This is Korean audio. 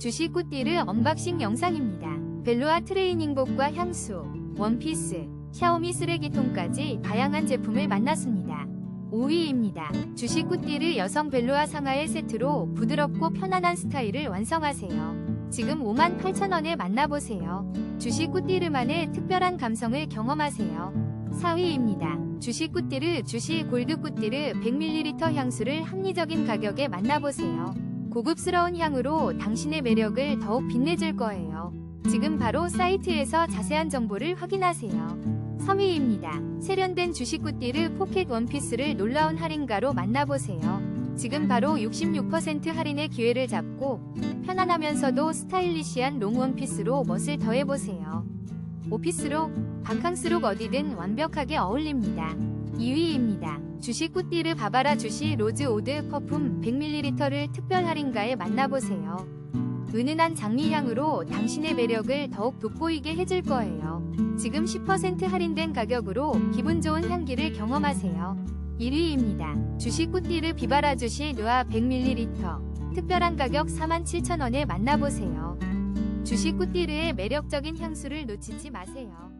주식 꾸띠르 언박싱 영상입니다. 벨로아 트레이닝복과 향수, 원피스, 샤오미 쓰레기통까지 다양한 제품을 만났습니다. 5위입니다. 주식 꾸띠르 여성 벨로아 상하의 세트로 부드럽고 편안한 스타일을 완성하세요. 지금 58,000원에 만나보세요. 주식 꾸띠르만의 특별한 감성을 경험하세요. 4위입니다. 주식 꾸띠르 주식 골드 꾸띠르 100ml 향수를 합리적인 가격에 만나보세요. 고급스러운 향으로 당신의 매력을 더욱 빛내줄 거예요. 지금 바로 사이트에서 자세한 정보를 확인하세요. 3위입니다. 세련된 주식 꾸띠르 포켓 원피스를 놀라운 할인가로 만나보세요. 지금 바로 66% 할인의 기회를 잡고 편안하면서도 스타일리시한 롱 원피스로 멋을 더해보세요. 오피스룩, 바캉스룩 어디든 완벽하게 어울립니다. 2위입니다. 주식 꾸띠르 바바라 주시 로즈 오드 퍼퓸 100ml를 특별 할인가에 만나보세요. 은은한 장미향으로 당신의 매력을 더욱 돋보이게 해줄 거예요. 지금 10% 할인된 가격으로 기분 좋은 향기를 경험하세요. 1위입니다. 주식 꾸띠르 비바라 주시 누아 100ml 특별한 가격 47,000원에 만나보세요. 주식 꾸띠르의 매력적인 향수를 놓치지 마세요.